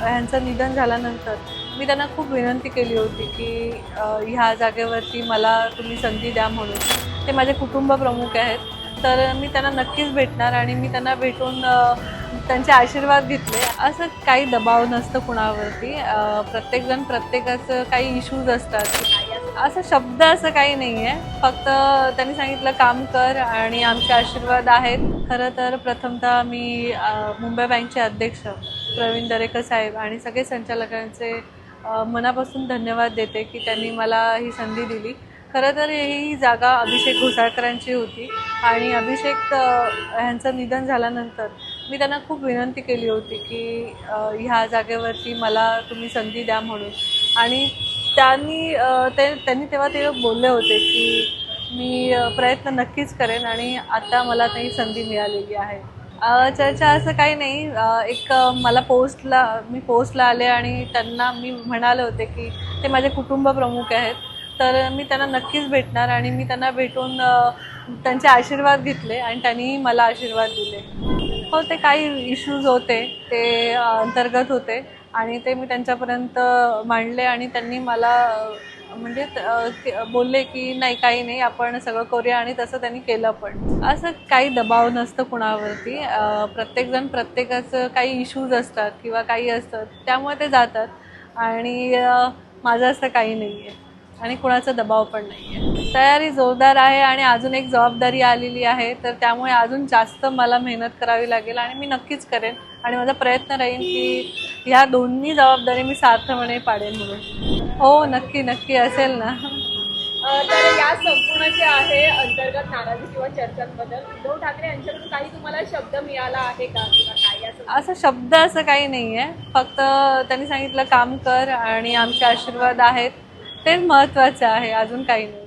ह्यांचं निधन झाल्यानंतर मी त्यांना खूप विनंती केली होती की ह्या जागेवरती मला तुम्ही संधी द्या म्हणून. ते माझे कुटुंब प्रमुख आहेत. तर मी त्यांना नक्कीच भेटणार आणि मी त्यांना भेटून त्यांचे आशीर्वाद घेतले. असं काही दबाव नसतं कुणावरती. प्रत्येकजण प्रत्येकाचं काही इश्यूज असतात. असं शब्द असं काही नाही आहे फक्त त्यांनी सांगितलं काम कर आणि आमचे आशीर्वाद आहेत. खरं तर प्रथमतः मी मुंबई बँकचे अध्यक्ष. प्रवीण दरेकर साहेब आणि सगळे संचालकांचे मनापासून धन्यवाद देते की त्यांनी मला ही संधी दिली. खरं तर ही जागा अभिषेक घोसाळकरांची होती आणि अभिषेक ह्यांचं निधन झाल्यानंतर मी त्यांना खूप विनंती केली होती की ह्या जागेवरती मला तुम्ही संधी द्या म्हणून. आणि त्यांनी ते त्यांनी तेव्हा ते बोलले होते की मी प्रयत्न नक्कीच करेन आणि आता मला ती संधी मिळालेली आहे. चर्चा असं काही नाही. एक मला पोस्टला मी पोस्टला आले आणि त्यांना मी म्हणाले होते की ते माझे कुटुंब प्रमुख आहेत. तर मी त्यांना नक्कीच भेटणार आणि मी त्यांना भेटून त्यांचे आशीर्वाद घेतले आणि त्यांनीही मला आशीर्वाद दिले. हो ते काही इश्यूज होते. ते अंतर्गत होते आणि ते मी त्यांच्यापर्यंत मांडले आणि त्यांनी मला म्हणजे त- बोलले की नाही काही नाही आपण सगळं करूया आणि तसं त्यांनी केलं पण. असं काही दबाव नसतं कुणावरती. प्रत्येकजण प्रत्येकाचं काही इश्यूज असतात किंवा काही असतात त्यामुळे ते जातात. आणि माझं असं काही नाही आहे आणि कुणाचा दबाव पण नाही आहे तयारी जोरदार आहे आणि अजून एक जबाबदारी आलेली आहे. तर त्यामुळे अजून जास्त मला मेहनत करावी लागेल आणि मी नक्कीच करेन. आणि माझा प्रयत्न राहील की ह्या दोन्ही जबाबदारी मी सार्थपणे पाडेन म्हणून. हो नक्की नक्की असेल ना. तर या संपूर्ण जे आहे अंतर्गत नाराजी किंवा चर्चांबद्दल उद्धव ठाकरे यांच्याकडून काही तुम्हाला शब्द मिळाला आहे का किंवा काही असं असं शब्द असं काही नाही आहे फक्त त्यांनी सांगितलं काम कर आणि आमचे आशीर्वाद आहेत. तेच महत्त्वाचं आहे अजून काही नाही.